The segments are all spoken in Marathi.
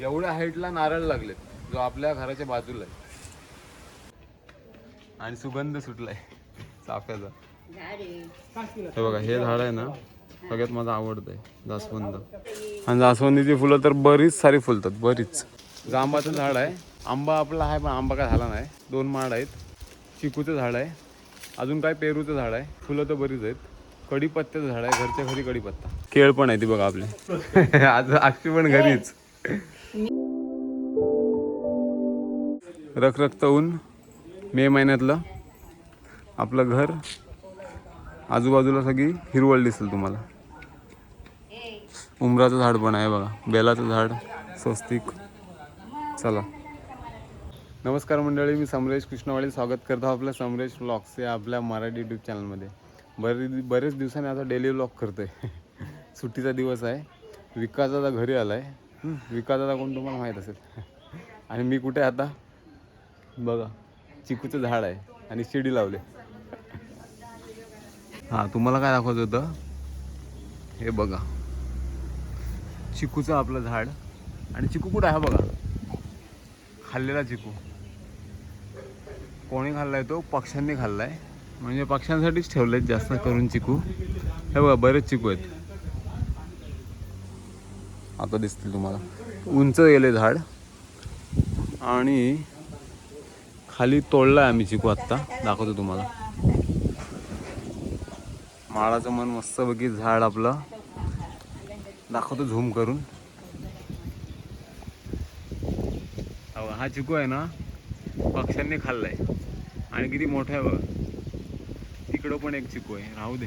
एवढ्या हाईटला नारळ लागलेत. जो आपल्या घराच्या बाजूला आहे. आणि सुगंध सुटलाय. चाफ्याचा हे बघा हे झाड आहे ना सगळ्यात माझं आवडतं आहे जास्वंद. आणि जास्वंदीची फुलं तर बरीच सारी फुलतात बरीच. जांबाचं झाड आहे. आंबा आपला आहे पण आंबा काय झाला नाही. दोन माड आहेत. चिकूचं झाड आहे. अजून काय पेरूचं झाड आहे. फुलं तर बरीच आहेत. कढीपत्त्याचं झाड आहे. घरच्या घरी कढीपत्ता. केळ पण आहे ती बघा आपले. आज अक्षी पण घरीच. रखरखत ऊन मे महिन्यातलं आपलं घर आजूबाजूला सगळी हिरवळ दिसेल तुम्हाला. उमराचं झाड पण आहे बघा. बेलाचं झाड स्वस्तिक. चला. नमस्कार मंडळी मी समरेश कृष्णवाळी. स्वागत करतो आपल्या समरेश व्लॉग्स या आपल्या मराठी यूट्यूब चॅनलमध्ये बरे बरेच दिवसांनी आता डेली व्लॉग करतोय. सुट्टीचा दिवस आहे. विकास आता घरी आला आहे विकास कोण तुम्हाला माहीत असेल. आणि मी कुठे आहे आता? बघा चिकूचं झाड आहे आणि शिडी लावले. हां तुम्हाला काय दाखवत होतं? हे बघा. चिकूचं आपलं झाड. आणि चिकू कुठं आहे? बघा. खाल्लेला चिकू. कोणी खाल्लाय तो? पक्ष्यांनी खाल्लाय. म्हणजे पक्ष्यांसाठीच ठेवलेत जास्त करून चिकू. हे बघा बरेच चिकू आहेत. आता दिसतील तुम्हाला. उंच गेले झाड. आणि खाली तोडला आहे आम्ही चिकू आत्ता. दाखवतो तुम्हाला. माळाचं मन मस्त बघी झाड आपलं. दाखवतो झूम करून. अहो, हा चिकू आहे ना पक्ष्यांनी खाल्लाय. आणि किती मोठा आहे बघा. तिकडं पण एक चिकू आहे. राहू दे.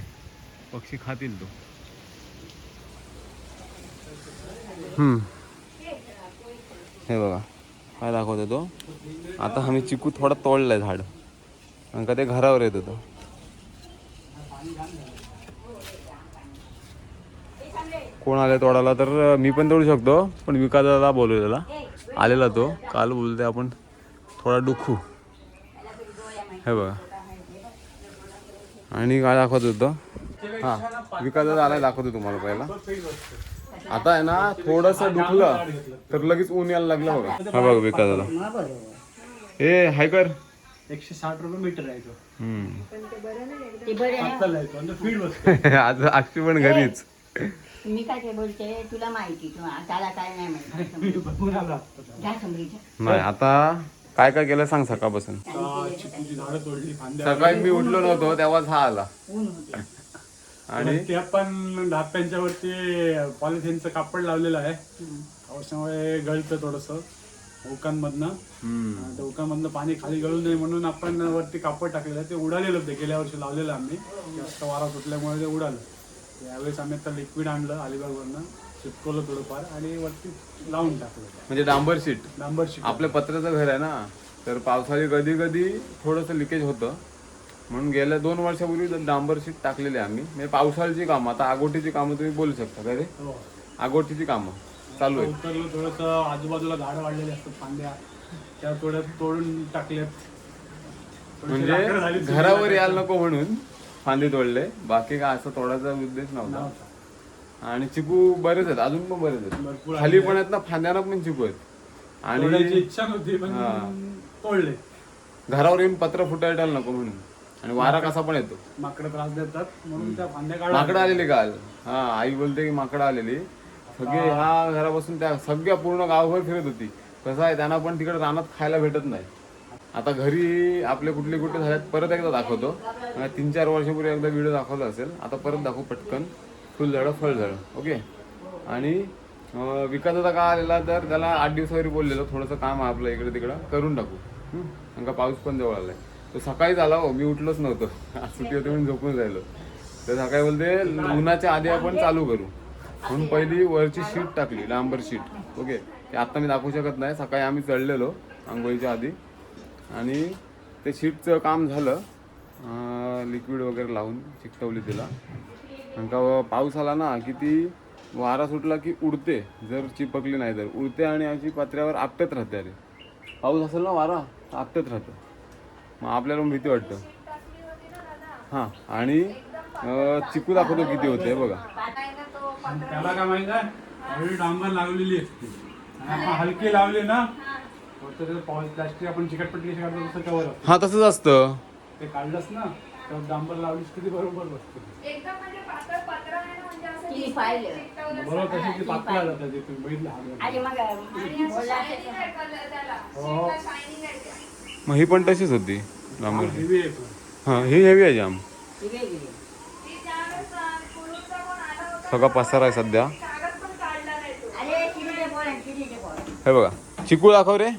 पक्षी खातील तो हम्म हे बघा. काय दाखवत होतो आता आम्ही चिकू थोडा तोडलाय झाड. आणि का ते घरावर येत होतं. कोण आले तोडायला? तर मी पण तोडू शकतो पण विकासाला बोलवलेला आलेला तो. काल बोलते आपण थोडा दुखू हे बघा. आणि काय दाखवत होतं? हां. विकासाचा आला दाखवतो तुम्हाला पहिला. आता आहे ना थोडस दुखलं तर लगेच ऊन यायला लागलं बघा. हा बघा विकासाला ए हाय कर. एकशे साठ रुपये मीटर आहे तो. हम्म. पातळ आहे. तो आणि फीड बसतो आज अक्षी पण घरीच. मी काय ते बोलते तुला माहिती तू त्याला काय नाही माहिती. बघून आला जा समरीच्या. नाही आता काय काय केलं सांग सकाळपासून. चिकूची झाडं तोडली फांद्या सकाळी मी उठलो नव्हतो तेव्हाच हा आला. ऊन होते. आणि ते आपण धाप्यांच्या वरती पॉलिथिनचं कापड लावलेलं आहे. पावसामुळे गळतं थोडस ओकांमधनं. त्या ओकांमधनं पाणी खाली गळू नये म्हणून आपण वरती कापड टाकलेलं आहे. ते उडालेलं होते. गेल्या वर्षी लावलेलं आम्ही. जास्त वारा सुटल्यामुळे ते उडालं. यावेळेस आम्ही आता लिक्विड आणलं अलिबागवरनं. चिपकवलं थोडंफार आणि वरती लावून टाकलं. म्हणजे डांबर शीट. डांबर शीट. आपल्या पत्र्याचं घर आहे ना. तर पावसाळी कधी कधी थोडंसं लिकेज होतं. म्हणून गेल्या दोन वर्षापूर्वी डांबर शीट टाकलेली आम्ही. म्हणजे पावसाळ्याची कामं आता आगोटीची कामं तुम्ही बोलू शकता का रे? हो. आगोटीची कामं चालू आहे उतरलो थोडस आजूबाजूला झाडं वाढलेली असतात फांद्या. त्या थोड्या तोडून टाकल्यात. थोडीशी लाकडं म्हणजे झाली घरावर यायला नको म्हणून फांदे तोडले. बाकी काय असं तोडायचा उद्देश नव्हता. आणि चिकू बरेच आहेत अजून पण बरेच आहेत. भरपूर खाली पण आहेत. ना फांद्याना पण चिकू आहेत. तोडायची आणि इच्छा नव्हती पण हा. तोडले. घरावर येऊन पत्र फुटायला नको म्हणून. आणि वारा कसा पण येतो. माकडं त्रास देतात म्हणून त्या फांद्या काढा माकडं आलेली काल. हा आई बोलते की माकडं आलेली. सगळे ह्या घरापासून त्या सगळ्या पूर्ण गावभर फिरत होती. कसं आहे त्यांना पण तिकडे रानात खायला भेटत नाही. आता घरी आपले कुठले कुठे झाल्यात परत एकदा दाखवतो. तीन चार वर्षापूर्वी एकदा व्हिडिओ दाखवला असेल. आता परत दाखवू पटकन. फुलझाडं फळझाडं. ओके? आणि अं, विकास आता का आलेला तर त्याला आठ दिवसावरी बोललेलं. थोडंसं काम आहे आपलं इकडे तिकडं. करून टाकू. हं? कारण का पाऊस पण जवळ आलाय. तर सकाळीच आला हो मी उठलोच नव्हतो. आज सुट्टी होती म्हणून झोपून राहिलो. तर सकाळी बोलते उन्हाच्या आधी आपण चालू करू. म्हणून पहिली वरची शीट टाकली डांबर शीट ओके ते आत्ता मी दाखवू शकत नाही. सकाळी आम्ही चढलेलो आंघोळीच्या आधी. आणि ते शीटचं काम झालं. लिक्विड वगैरे लावून चिकटवली तिला. कारण का पाऊस आला ना की ती वारा सुटला की उडते. जर चिपकली नाही तर. उडते आणि अशी पत्र्यावर आपटत राहते अरे पाऊस असेल ना वारा आपटत राहतं. मग आपल्याला भीती वाटतं. हां आणि चिकू दाखवतो किती होते बघा. त्याला काय माहिती आहे? डांबर लागलेली असते आणि आपण हलकी लावली ना प्लास्टिक आपण चिकटपट्टी कशी काढतो तसं कवर हा तसंच असतं. ते काढलंस ना तेव्हा डांबर लावलीस किती बरोबर बसतं. म्हणजे म्हणजे बरोबर तशी ती पातळ जातात बघितलं हा. मग ही पण तशीच होती. पण. हा ही हेवी आहे जाम. सगळा पसारा आहे सध्या. कागद पण काढला नाही तो. अरे तिने बोल तिने बोल. हे बघा चिकू दाखव रे.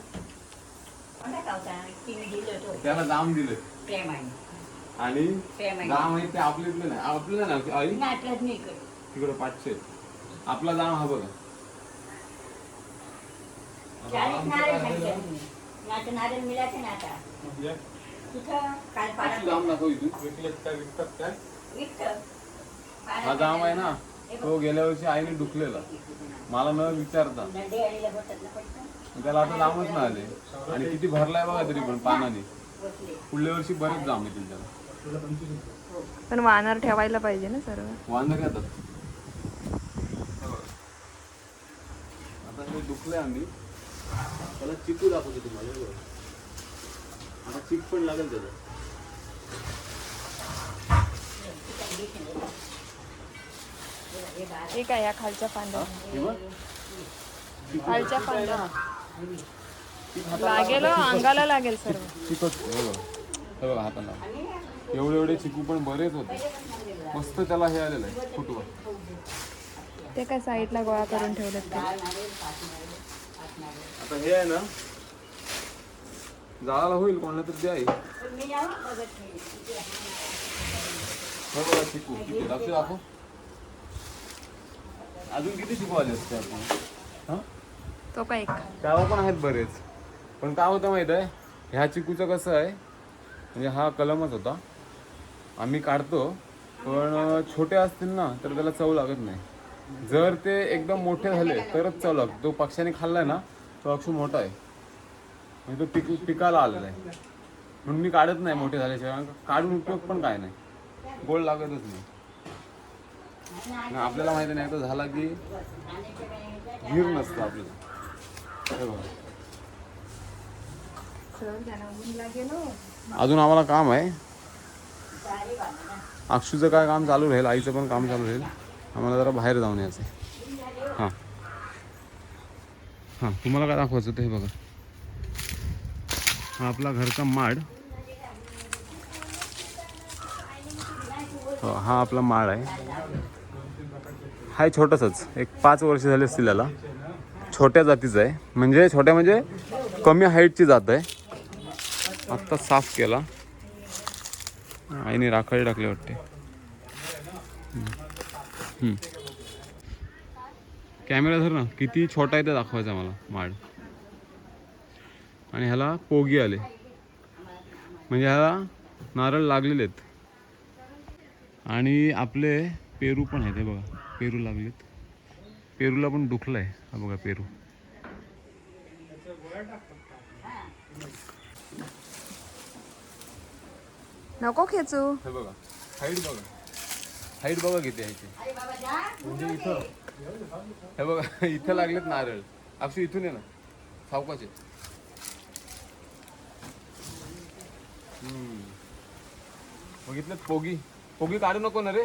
त्याला जाम दिलं. आणि जाम आहे ते नाही. आपलं नाही तिकडे पाचशे आपला जाम हा बघा. नारळ मिळायचं ना आता म्हणजे? तिथं काल इथून. विकलेत काय विकतात काय? विकतं. हा जाम आहे ना. तो गेल्या वर्षी आईने डुकलेला. मला न विचारता. नंदे पटकन त्याला आता जामच नाही आले. आणि किती भरलाय बघा तरी पण पानाने. बसले. पुढल्या वर्षी बरेच जाम येतील त्याला रुपये. पण वानर ठेवायला पाहिजे ना सर्व. वांदा घेतात आता हे दुखले आम्ही. त्याला चिकू दाखवतो तुम्हाला बघा. आता चिक पण लागेल त्याचं काय या खालच्या फांद्या? बघ. खालच्या फांद्या. लागेल अंगाला लागेल सर्व. चिकट बघा. बघा हाताला. एवढे एवढे चिकू पण बरेच होते. मस्त त्याला हे आलेलं आहे फुटवा. ते काय साईडला गोळा करून ठेवलेत ते. आता हे आहे ना जाळाला होईल कोणाला तर द्या हे. बघा चिकू किती लक्ष दाखव. अजून किती चिकू आले असते आपण? हा? तो काय त्याला पण आहेत बरेच. पण काय होतं माहीत आहे ह्या चिकूचं कसं आहे म्हणजे हा कलमच होता. आम्ही काढतो पण छोटे असतील ना तर त्याला चव लागत नाही. जर ते एकदम मोठे झाले तरच चव जो तो पक्ष्याने खाल्लाय ना तो अक्षू मोठा आहे. म्हणजे तो पिक पिकाला आलेला आहे. म्हणून मी काढत नाही मोठे झाल्याशिवाय कारण काढून उपयोग पण काय नाही. गोड लागतच नाही. आपल्याला माहिती नाही तो झाला की गिर नसतं आपल्याला. अजून आम्हाला काम आहे. अक्षूचं काय काम चालू राहील? आईचं पण काम चालू राहील? आम्हाला जरा बाहेर जाऊन यायचं आहे. हां. हां तुम्हाला काय दाखवायचं होतं हे बघा. हा आपला घरचा माड. हो, हा आपला माळ आहे. हाय छोटासाच एक पाच वर्ष झाले असतील याला. छोट्या जातीचं आहे. म्हणजे छोट्या म्हणजे कमी हाईटची जात आहे. आत्ता साफ केला. आईने राखाडी टाकली वाटते. कॅमेरा धर ना. किती छोटा आहे ते दाखवायचा मला. माड आणि ह्याला पोगी आले. म्हणजे ह्याला नारळ लागलेले आहेत. आणि आपले पेरू पण आहेत हे बघा. पेरू लागलेत. पेरूला पण दुखलंय. हा बघा पेरू. नको खेचू. हे बघा. हाईट बघा. हाईट बघा किती आहे ते. अरे बाबा जा. म्हणजे इथं. हे बघा इथं लागलेत नारळ. अक्षू इथून आहे ना. सावकाचे बघितलं पोगी? पोगी काढू नको ना रे.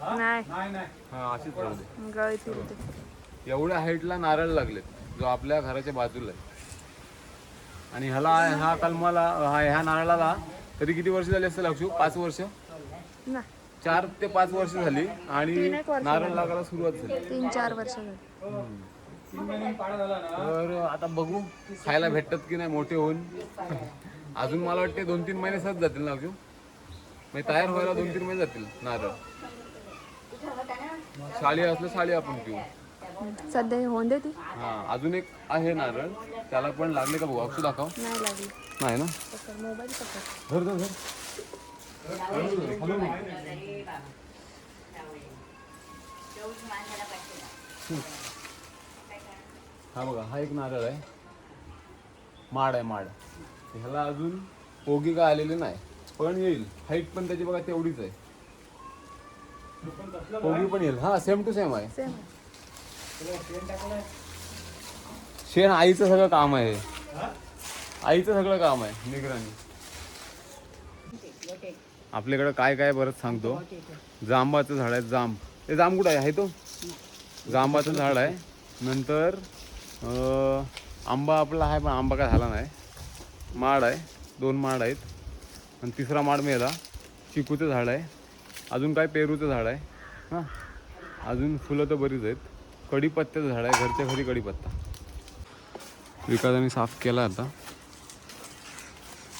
नाही. नाही नाही. हा अशीच राहू दे. एवढ्या हाईटला नारळ लागलेत जो आपल्या घराच्या बाजूला आहे. आणि ह्याला ह्या कलमाला हा ह्या नारळाला तरी किती वर्ष झाली असतील अक्षू? पाच वर्ष? चार ते पाच वर्ष झाली आणि नारळ लागायला सुरुवात झाली. तीन चार वर्ष तर आता बघू खायला भेटतात की नाही मोठे होऊन. अजून मला वाटते दोन तीन महिने सहज जातील ना अजून? म्हणजे तयार व्हायला दोन तीन महिने जातील नारळ. साळी असलं साळी आपण पिऊ. सध्या हे होऊन दे ती. हा अजून एक आहे नारळ. त्याला पण लागले का बघू? अक्षू दाखव. नाही लागली. नाही ना? मोबाईल धर धर. हा बघा हा एक नारळ आहे. माड आहे माड. ह्याला अजून पोगी काय आलेली नाही पण येईल. हाईट पण त्याची बघा तेवढीच आहे. पोगी पण येईल. हा सेम टू सेम आहे. सेम शेण आईचं सगळं काम आहे. आईचं सगळं काम आहे निगराणी. आपल्याकडे काय काय बरंच सांगतो. जांबाचं झाड आहे जांब. ते जांब कुठं आहे? आहे तो? जांबाचं झाड आहे. नंतर आंबा आपला आहे पण आंबा काय झाला नाही. माड आहे. दोन माड आहेत. आणि तिसरा माड मेला. चिकूचं झाड आहे. अजून काय? पेरूचं झाड आहे. हां? अजून फुलं तर बरीच आहेत. कढीपत्त्याचं झाड आहे. घरच्या घरी कढीपत्ता. विकासाने साफ केला आता.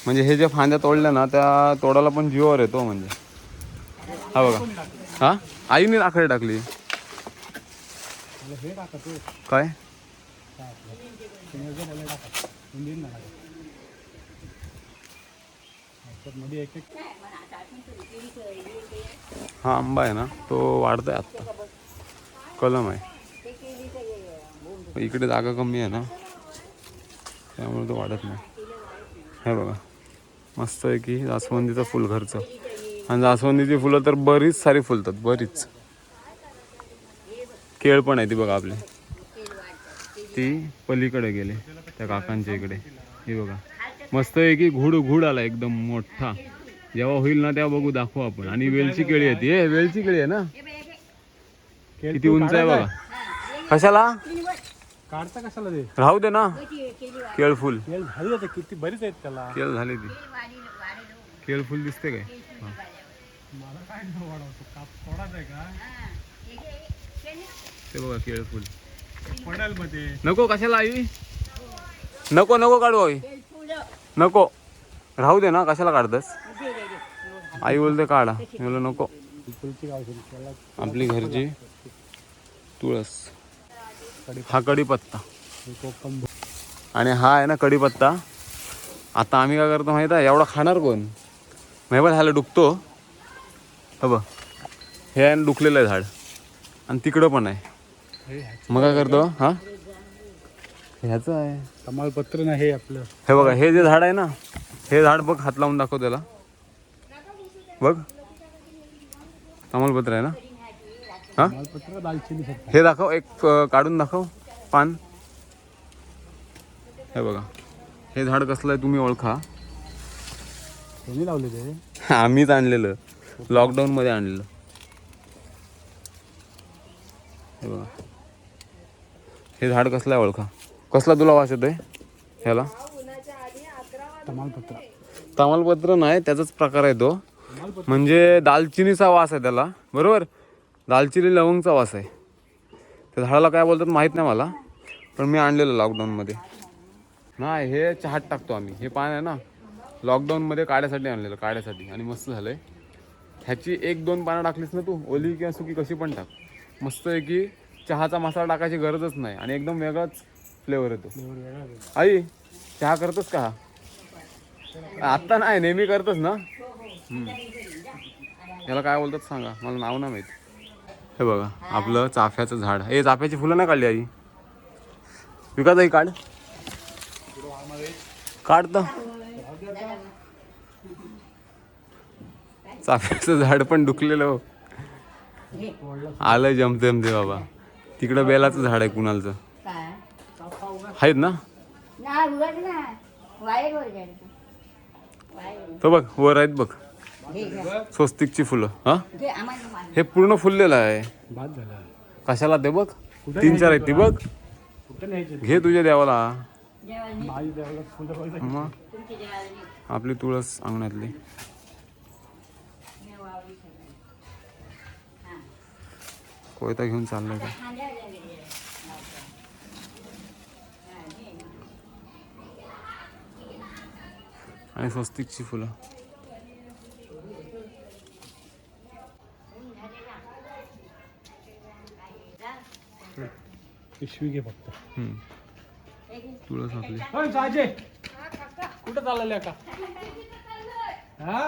म्हणजे हे जे फांद्या तोडल्या ना त्या तोडाला पण जीवावर येतो म्हणजे. हा बघा. हा? आईने राखडी टाकली. काय? हा आंबा आहे ना तो वाढतोय आत्ता. कलम आहे. इकडे जागा कमी आहे ना त्यामुळे तो वाढत नाही. हे बघा. मस्त आहे की जास्वंदीचं फुल घरचं. आणि जास्वंदीची फुलं तर बरीच सारी फुलतात बरीच. केळ पण आहे ती बघा आपली. ती पलीकडे गेले त्या काकांच्या इकडे. ही बघा. मस्त आहे की घुड घुड आला एकदम मोठा. जेव्हा होईल ना तेव्हा बघू दाखवू आपण. आणि वेलची केळी आहे ती. ए वेलची केळी आहे ना? किती उंच आहे बघा. कशाला? काढता कशाला ते? राहू दे ना. केळ फुल. तेल झाली जाते किती बरीच आहेत त्याला. केळ झाले ती. केळ फुल दिसते काय. मला काय नाही वाढवतो. काप थोडाच आहे का? ते बघा केळ फुल. पडेल मध्ये नको कशाला आई? नको नको काढू आई. नको. राहू दे ना कशाला काढतस? आई बोलते काढा. मी बोललो नको. फुलची गावची त्याला आपली घरची तुळस. हा कढीपत्ता. कोकम आणि हा आहे ना कढीपत्ता. आता आम्ही काय करतो माहिती आहे? एवढा खाणार कोण? नाही बघ ह्याला डुकतो ह बघ. हे आहे डुकलेलं आहे झाड. आणि तिकडं पण आहे. मग काय करतो? हा? ह्याचं आहे. तमालपत्र ना हे आपलं. हे बघा हे जे झाड आहे ना हे झाड बघ हात लावून दाखव त्याला. बघ. तमालपत्र आहे ना? हा? दालचिनी हे दाखव एक काढून दाखव पान. हे बघा. हे झाड कसलं आहे तुम्ही ओळखा. कोणी लावले ते? आम्हीच आणलेलं. लॉकडाऊन मध्ये आणलेलं. हे बघा. हे झाड कसलं आहे ओळखा. कसला तुला वास येतोय? ह्याला. तमालपत्र. तमालपत्र नाही त्याचाच प्रकार आहे तो. म्हणजे दालचिनीचा वास आहे त्याला. बरोबर? दालचिनी लवंगचा वास आहे. त्या झाडाला काय बोलतात माहीत नाही मला पण मी आणलेलं लॉकडाऊनमध्ये नाही हे चहात टाकतो आम्ही. हे पान आहे ना लॉकडाऊनमध्ये काढ्यासाठी आणलेलं काढ्यासाठी. आणि मस्त झालं आहे ह्याची एक दोन पानं टाकलीस ना तू ओली किंवा सुकी कशी पण टाक. मस्त आहे की चहाचा मसाला टाकायची गरजच नाही आणि एकदम वेगळाच फ्लेवर येतो. आई चहा करतोस का? आत्ता नाही नेहमी करतोस ना? याला काय बोलतात सांगा मला नाव ना माहीत. हे बघा आपलं चाफ्याचं झाड. हे चाफ्याची फुलं नाही काढली आई. विकत आई काढ. काढ तर. चाफ्याचं झाड पण डुकलेलं हो. आलं जमते जमते बाबा. तिकडं बेलाचं झाड आहे कुणालचं. आहेत ना? तो बघ वर आहेत बघ. स्वस्तिकची फुलं हा. हे पूर्ण फुललेलं आहे. कशाला ते बघ? तीन चार आहेत ती बघ. घे तुझ्या देवाला. आपली तुळस अंगणातली. कोयता घेऊन चाललाय का. हा. आणि स्वस्तिकची फुलं. पिशवी घे फक्त. साजे कुठं चाललेलं का हा?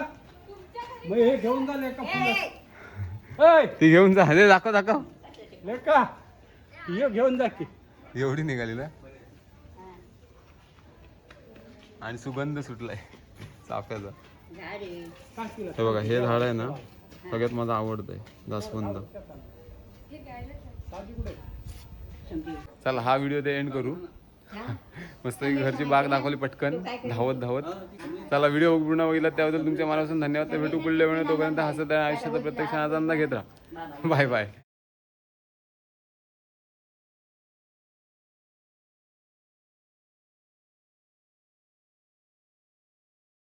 मग हे घेऊन जा लेका फुलं ती घेऊन जा. दे दाखव दाखव. लेका ये घेऊन जा की. एवढी निघाली ना आणि सुगंध सुटलाय. चाफ्याचा तिला. हे बघा हे झाड आहे ना सगळ्यात माझं आवडतंय. जास्वंद. साजी कुठे संपली. चला हा व्हिडिओ ते एंड करू. मस्त घरची बाग दाखवली पटकन. धावत धावत. चला व्हिडिओ पूर्ण बघितला त्याबद्दल तुमच्या मनापासून धन्यवाद. भेटू पुढल्या वेळेला तोपर्यंत हसत आहे आयुष्याचा प्रत्यक्ष अंदाज घेत राहा. Bye bye